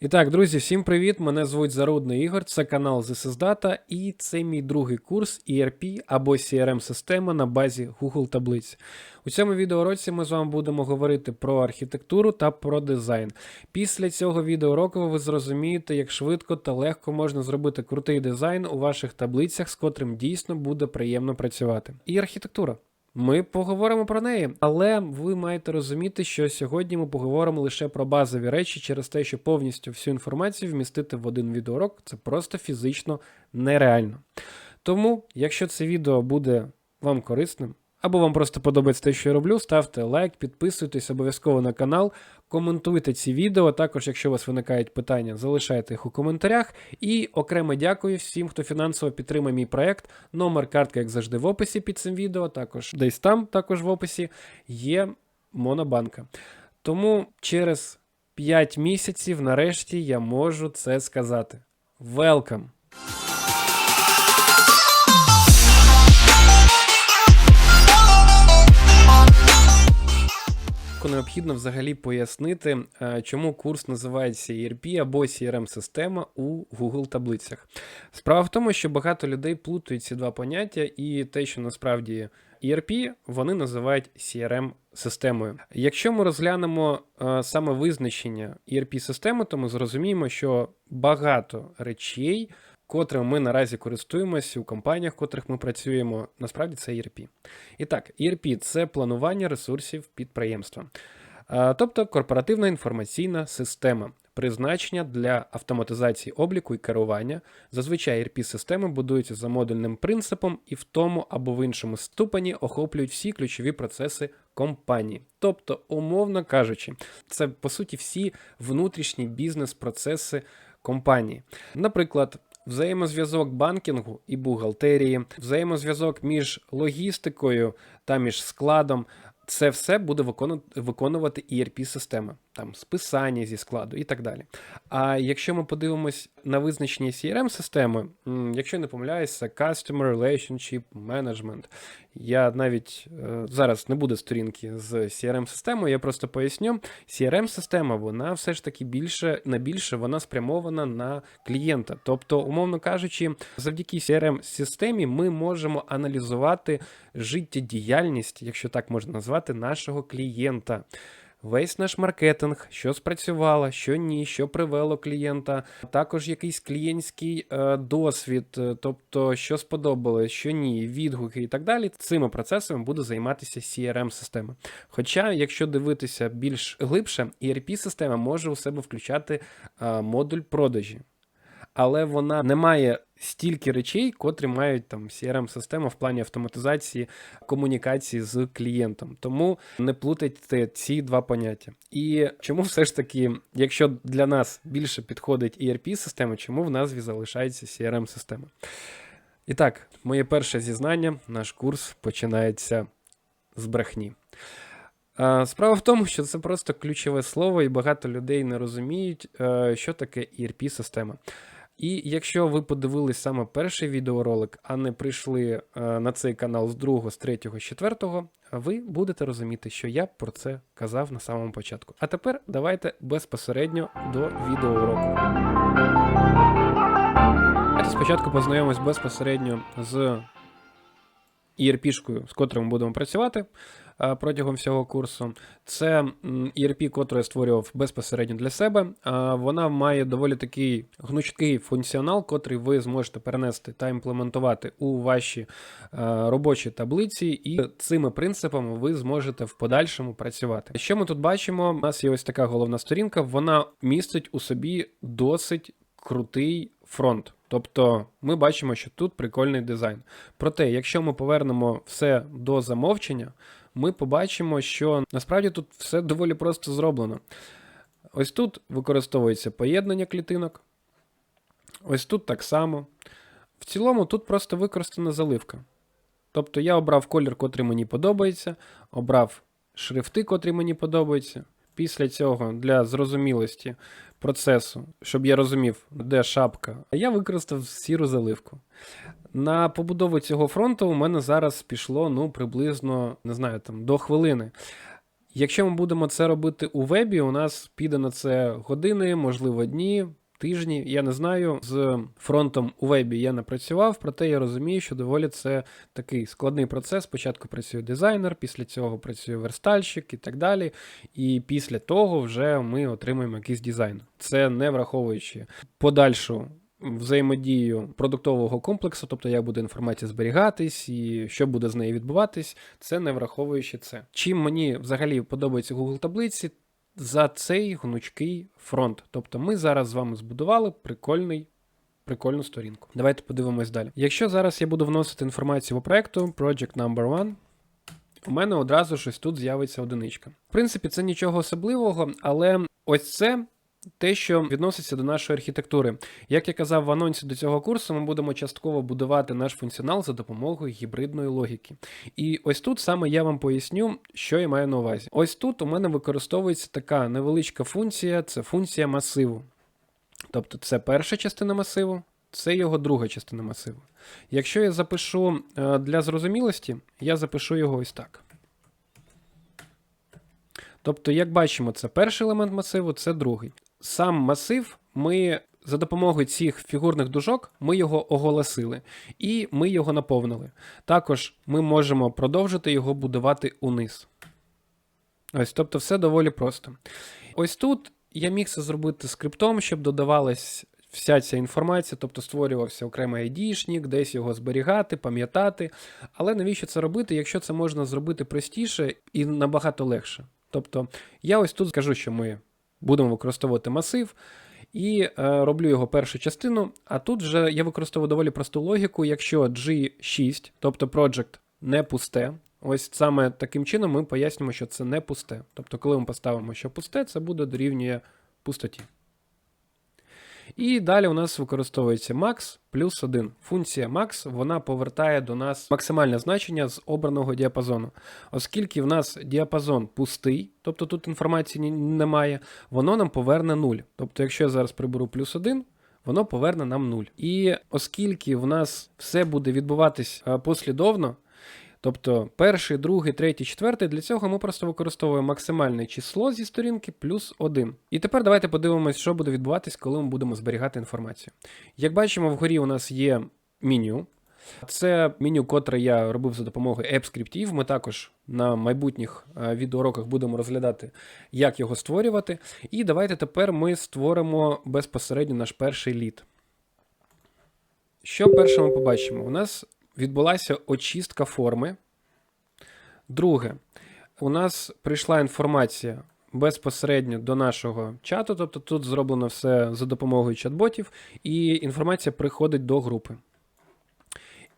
І так, друзі, всім привіт! Мене звуть Зарудний Ігор, це канал This is Data, і це мій другий курс ERP або CRM система на базі Google таблиць. У цьому відеоуроці ми з вами будемо говорити про архітектуру та про дизайн. Після цього відеоуроку ви зрозумієте, як швидко та легко можна зробити крутий дизайн у ваших таблицях, з котрим дійсно буде приємно працювати. І архітектура. Ми поговоримо про неї, але ви маєте розуміти, що сьогодні ми поговоримо лише про базові речі через те, що повністю всю інформацію вмістити в один відеоурок це просто фізично нереально. Тому, якщо це відео буде вам корисним, або вам просто подобається те, що я роблю, ставте лайк, підписуйтесь обов'язково на канал, коментуйте ці відео. Також, якщо у вас виникають питання, залишайте їх у коментарях. І окремо дякую всім, хто фінансово підтримує мій проект. Номер картки, як завжди, в описі під цим відео. Також десь там, також в описі, є Монобанка. Тому через 5 місяців, нарешті, я можу це сказати. Welcome! Необхідно взагалі пояснити, е, чому курс називається ERP або CRM-система у Google таблицях. Справа в тому, що багато людей плутають ці два поняття, і те, що насправді ERP, вони називають CRM-системою. Якщо ми розглянемо е, саме визначення ERP-системи, то ми зрозуміємо, що багато речей котрим ми наразі користуємося у компаніях, в котрих ми працюємо, насправді це ERP. І так, ERP – це планування ресурсів підприємства, тобто корпоративна інформаційна система. Призначення для автоматизації обліку і керування. Зазвичай ERP-системи будуються за модульним принципом і в тому або в іншому ступені охоплюють всі ключові процеси компанії. Тобто, умовно кажучи, це по суті всі внутрішні бізнес-процеси компанії. Наприклад, взаємозв'язок банкінгу і бухгалтерії, взаємозв'язок між логістикою та між складом. Це все буде виконувати ERP-система, там списання зі складу і так далі. А якщо ми подивимось на визначення CRM-системи, якщо не помиляюся, Customer Relationship Management, я навіть е, зараз не буде сторінки з CRM-системою, я просто поясню. CRM-система, вона все ж таки більше на більше вона спрямована на клієнта. Тобто, умовно кажучи, завдяки CRM-системі ми можемо аналізувати життєдіяльність, якщо так можна назвати, нашого клієнта весь наш маркетинг, що спрацювало, що ні, що привело клієнта, також якийсь клієнтський е, досвід, е, тобто що сподобалось, що ні, відгуки і так далі. Цими процесами буде займатися CRM-система. Хоча, якщо дивитися більш глибше, ERP-система може у себе включати е, модуль продажі але вона не має стільки речей, котрі мають там crm система в плані автоматизації комунікації з клієнтом. Тому не плутайте ці два поняття. І чому все ж таки, якщо для нас більше підходить ERP-система, чому в назві залишається crm система І так, моє перше зізнання, наш курс починається з брехні. Справа в тому, що це просто ключове слово, і багато людей не розуміють, е, що таке ERP-система. І якщо ви подивились саме перший відеоролик, а не прийшли е, на цей канал з другого, з третього, з четвертого, ви будете розуміти, що я про це казав на самому початку. А тепер давайте безпосередньо до відеоуроку. Спочатку познайомимось безпосередньо з ERP-шкою, з котрою будемо працювати протягом всього курсу. Це ERP, котру я створював безпосередньо для себе. Вона має доволі такий гнучкий функціонал, котрий ви зможете перенести та імплементувати у ваші робочі таблиці, і цими принципами ви зможете в подальшому працювати. Що ми тут бачимо? У нас є ось така головна сторінка, вона містить у собі досить крутий фронт. Тобто ми бачимо, що тут прикольний дизайн. Проте, якщо ми повернемо все до замовчення, ми побачимо, що насправді тут все доволі просто зроблено. Ось тут використовується поєднання клітинок. Ось тут так само. В цілому, тут просто використана заливка. Тобто я обрав колір, котрий мені подобається, обрав шрифти, котрі мені подобаються. Після цього для зрозумілості процесу, щоб я розумів, де шапка, я використав сіру заливку. На побудову цього фронту у мене зараз пішло ну, приблизно, не знаю, там, до хвилини. Якщо ми будемо це робити у вебі, у нас піде на це години, можливо, дні. Тижні, я не знаю, з фронтом у вебі я не працював, проте я розумію, що доволі це такий складний процес. Спочатку працює дизайнер, після цього працює верстальщик і так далі. І після того вже ми отримуємо якийсь дизайн. Це не враховуючи подальшу взаємодію продуктового комплексу, тобто як буде інформація зберігатись і що буде з нею відбуватись, це не враховуючи це. Чим мені взагалі подобається Google таблиці, за цей гнучкий фронт. Тобто ми зараз з вами збудували прикольний. Прикольну сторінку. Давайте подивимось далі. Якщо зараз я буду вносити інформацію по проекту Project Number One, у мене одразу щось тут з'явиться одиничка. В принципі, це нічого особливого, але ось це те, що відноситься до нашої архітектури. Як я казав в анонсі до цього курсу, ми будемо частково будувати наш функціонал за допомогою гібридної логіки. І ось тут саме я вам поясню, що я маю на увазі. Ось тут у мене використовується така невеличка функція, це функція масиву. Тобто це перша частина масиву, це його друга частина масиву. Якщо я запишу е, для зрозумілості, я запишу його ось так. Тобто, як бачимо, це перший елемент масиву, це другий. Сам масив ми за допомогою цих фігурних дужок ми його оголосили і ми його наповнили. Також ми можемо продовжити його будувати униз. Ось, тобто, все доволі просто. Ось тут я міг це зробити скриптом, щоб додавалась вся ця інформація, тобто створювався окремий айдішник, десь його зберігати, пам'ятати. Але навіщо це робити, якщо це можна зробити простіше і набагато легше? Тобто, я ось тут скажу, що ми будемо використовувати масив. І е, роблю його першу частину. А тут вже я використовую доволі просту логіку. Якщо G6, тобто project не пусте, ось саме таким чином ми пояснюємо, що це не пусте. Тобто, коли ми поставимо, що пусте, це буде дорівнює пустоті. І далі у нас використовується max плюс 1. Функція max вона повертає до нас максимальне значення з обраного діапазону. Оскільки в нас діапазон пустий, тобто тут інформації немає, воно нам поверне 0. Тобто, якщо я зараз приберу плюс 1, воно поверне нам 0. І оскільки в нас все буде відбуватись послідовно, Тобто перший, другий, третій, четвертий, для цього ми просто використовуємо максимальне число зі сторінки плюс 1. І тепер давайте подивимось, що буде відбуватись, коли ми будемо зберігати інформацію. Як бачимо, вгорі у нас є меню. Це меню, котре я робив за допомогою app-скриптів. Ми також на майбутніх відеоуроках будемо розглядати, як його створювати. І давайте тепер ми створимо безпосередньо наш перший лід. Що перше ми побачимо? У нас відбулася очистка форми. Друге, у нас прийшла інформація безпосередньо до нашого чату, тобто тут зроблено все за допомогою чат-ботів, і інформація приходить до групи.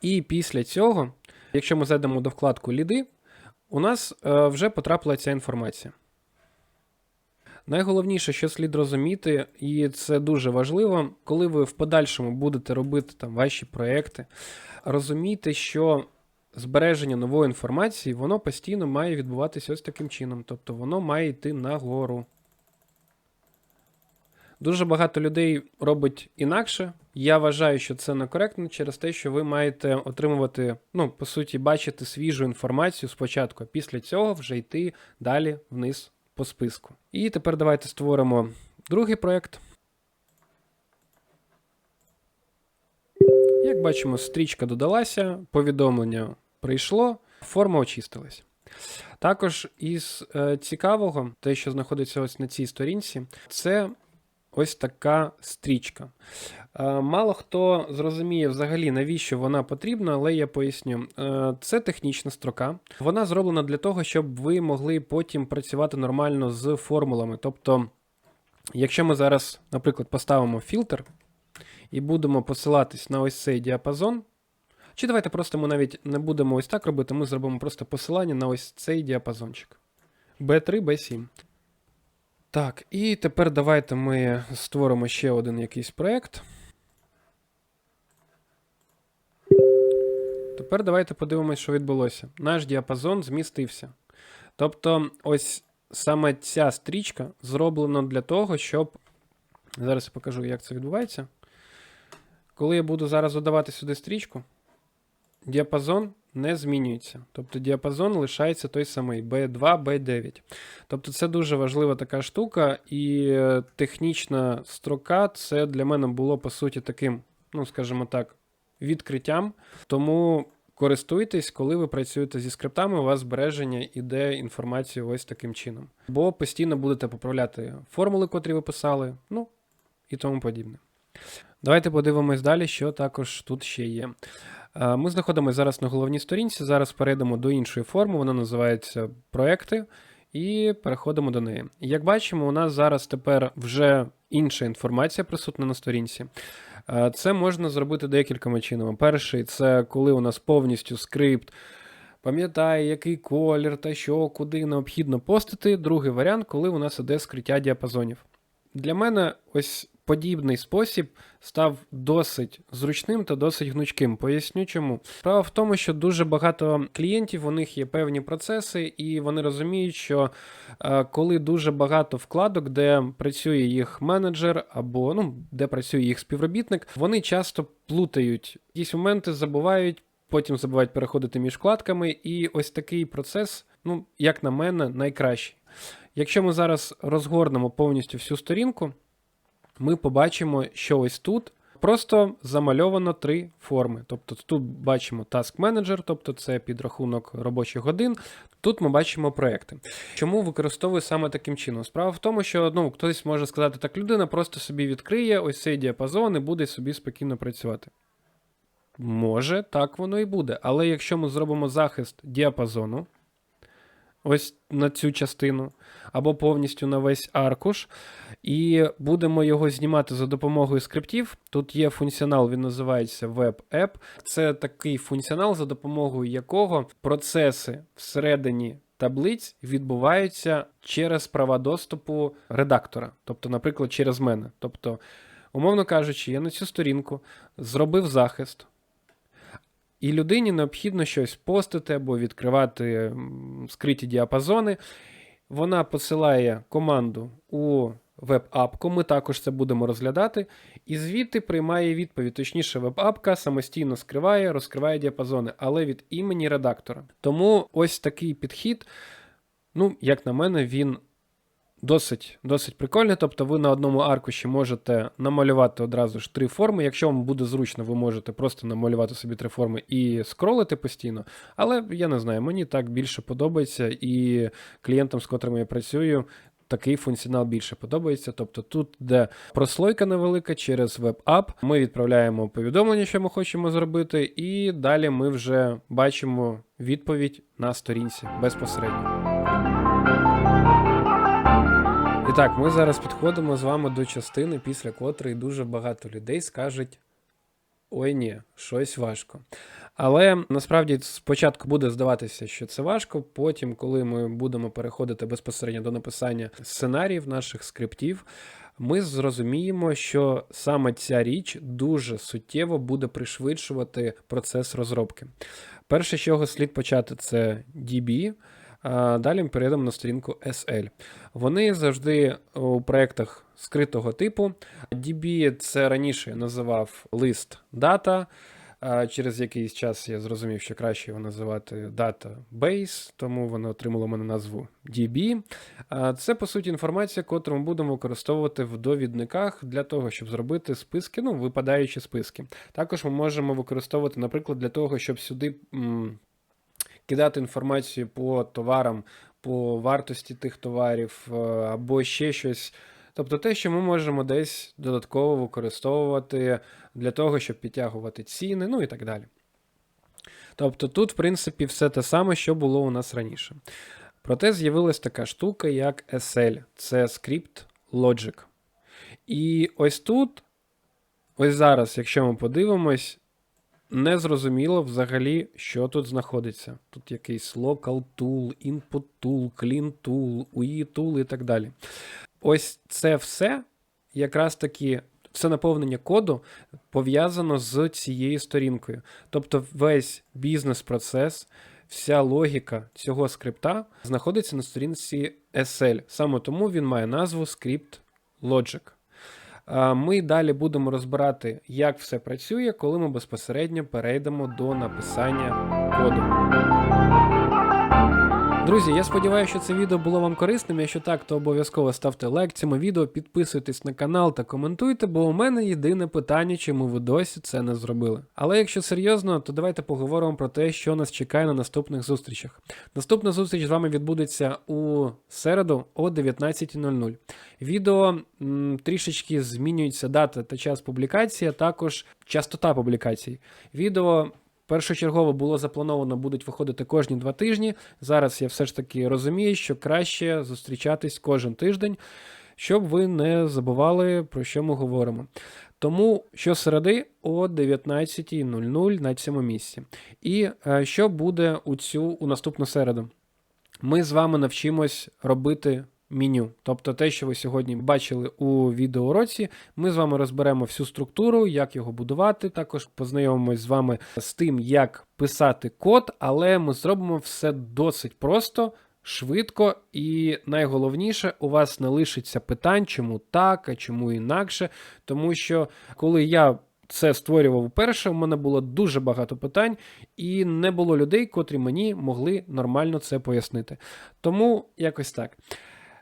І після цього, якщо ми зайдемо до вкладку ліди, у нас е, вже потрапила ця інформація. Найголовніше, що слід розуміти, і це дуже важливо, коли ви в подальшому будете робити там ваші проекти, розумійте, що збереження нової інформації, воно постійно має відбуватися ось таким чином. Тобто воно має йти нагору. Дуже багато людей робить інакше. Я вважаю, що це некоректно через те, що ви маєте отримувати, ну, по суті, бачити свіжу інформацію спочатку, а після цього вже йти далі вниз по списку. І тепер давайте створимо другий проєкт. Як бачимо, стрічка додалася, повідомлення прийшло, форма очистилась. Також із е, цікавого, те, що знаходиться ось на цій сторінці, це ось така стрічка. Е, мало хто зрозуміє взагалі, навіщо вона потрібна, але я поясню. Е, це технічна строка. Вона зроблена для того, щоб ви могли потім працювати нормально з формулами. Тобто, якщо ми зараз, наприклад, поставимо фільтр і будемо посилатись на ось цей діапазон. Чи давайте просто ми навіть не будемо ось так робити, ми зробимо просто посилання на ось цей діапазончик. B3, B7. Так, і тепер давайте ми створимо ще один якийсь проєкт. Тепер давайте подивимось, що відбулося. Наш діапазон змістився. Тобто, ось саме ця стрічка зроблена для того, щоб. Зараз я покажу, як це відбувається. Коли я буду зараз додавати сюди стрічку, діапазон не змінюється. Тобто діапазон лишається той самий B2, B9. Тобто це дуже важлива така штука, і е, технічна строка це для мене було по суті таким, ну скажімо так, відкриттям. Тому користуйтесь, коли ви працюєте зі скриптами, у вас збереження іде інформацію ось таким чином. Бо постійно будете поправляти формули, котрі ви писали, ну і тому подібне. Давайте подивимось далі, що також тут ще є. Е, Ми знаходимося зараз на головній сторінці. Зараз перейдемо до іншої форми, вона називається проекти, і переходимо до неї. Як бачимо, у нас зараз тепер вже інша інформація присутня на сторінці. Е, Це можна зробити декількома чинами. Перший це коли у нас повністю скрипт. Пам'ятає, який колір та що, куди необхідно постити. Другий варіант, коли у нас іде скриття діапазонів. Для мене ось подібний спосіб став досить зручним та досить гнучким. Поясню чому. Справа в тому, що дуже багато клієнтів, у них є певні процеси, і вони розуміють, що е, коли дуже багато вкладок, де працює їх менеджер або ну, де працює їх співробітник, вони часто плутають якісь моменти, забувають. Потім забувають переходити між вкладками, і ось такий процес, ну, як на мене, найкращий. Якщо ми зараз розгорнемо повністю всю сторінку, ми побачимо, що ось тут просто замальовано три форми. Тобто тут бачимо Task Manager, тобто це підрахунок робочих годин. Тут ми бачимо проекти. Чому використовую саме таким чином? Справа в тому, що ну, хтось може сказати, так людина просто собі відкриє ось цей діапазон і буде собі спокійно працювати. Може, так воно і буде. Але якщо ми зробимо захист діапазону, ось на цю частину, або повністю на весь аркуш, і будемо його знімати за допомогою скриптів. Тут є функціонал, він називається Web App. Це такий функціонал, за допомогою якого процеси всередині таблиць відбуваються через права доступу редактора, тобто, наприклад, через мене. Тобто, умовно кажучи, я на цю сторінку зробив захист. І людині необхідно щось постити або відкривати скриті діапазони. Вона посилає команду у веб-апку, ми також це будемо розглядати, і звідти приймає відповідь. Точніше, веб-апка самостійно скриває, розкриває діапазони, але від імені редактора. Тому ось такий підхід, ну, як на мене, він Досить, досить прикольно. Тобто ви на одному аркуші можете намалювати одразу ж три форми. Якщо вам буде зручно, ви можете просто намалювати собі три форми і скролити постійно. Але я не знаю, мені так більше подобається, і клієнтам, з котрими я працюю, такий функціонал більше подобається. Тобто тут, де прослойка невелика через веб-ап, ми відправляємо повідомлення, що ми хочемо зробити, і далі ми вже бачимо відповідь на сторінці безпосередньо. Так, ми зараз підходимо з вами до частини, після котрої дуже багато людей скажуть: ой ні, щось важко. Але насправді спочатку буде здаватися, що це важко. Потім, коли ми будемо переходити безпосередньо до написання сценаріїв наших скриптів, ми зрозуміємо, що саме ця річ дуже суттєво буде пришвидшувати процес розробки. Перше, з чого слід почати, це DB. Далі ми перейдемо на сторінку SL. Вони завжди у проєктах скритого типу. DB це раніше називав лист дата. Через якийсь час я зрозумів, що краще його називати Database, тому воно отримало мене назву DB. Це, по суті, інформація, яку ми будемо використовувати в довідниках для того, щоб зробити списки, ну, випадаючі списки. Також ми можемо використовувати, наприклад, для того, щоб сюди кидати інформацію по товарам, по вартості тих товарів, е, або ще щось. Тобто те, що ми можемо десь додатково використовувати для того, щоб підтягувати ціни, ну і так далі. Тобто тут, в принципі, все те саме, що було у нас раніше. Проте з'явилась така штука, як SL, це скрипт Logic. І ось тут, ось зараз, якщо ми подивимось, не зрозуміло взагалі, що тут знаходиться. Тут якийсь local tool, input tool, clean tool, UI tool і так далі. Ось це все якраз таки. Все наповнення коду пов'язано з цією сторінкою. Тобто весь бізнес-процес, вся логіка цього скрипта знаходиться на сторінці SL. Саме тому він має назву Script Logic. Ми далі будемо розбирати, як все працює, коли ми безпосередньо перейдемо до написання коду. Друзі, я сподіваюся, що це відео було вам корисним. Якщо так, то обов'язково ставте лайк цьому відео, підписуйтесь на канал та коментуйте, бо у мене єдине питання, чому ви досі це не зробили. Але якщо серйозно, то давайте поговоримо про те, що нас чекає на наступних зустрічах. Наступна зустріч з вами відбудеться у середу о 19.00. Відео м, трішечки змінюється дата та час публікації, а також частота публікацій. Відео першочергово було заплановано, будуть виходити кожні два тижні. Зараз я все ж таки розумію, що краще зустрічатись кожен тиждень, щоб ви не забували, про що ми говоримо. Тому щосереди о 19.00 на цьому місці. І е, що буде у цю у наступну середу? Ми з вами навчимось робити меню. Тобто те, що ви сьогодні бачили у відеоуроці, ми з вами розберемо всю структуру, як його будувати. Також познайомимось з вами з тим, як писати код, але ми зробимо все досить просто. Швидко і найголовніше, у вас не лишиться питань, чому так, а чому інакше. Тому що коли я це створював вперше, у мене було дуже багато питань, і не було людей, котрі мені могли нормально це пояснити. Тому якось так.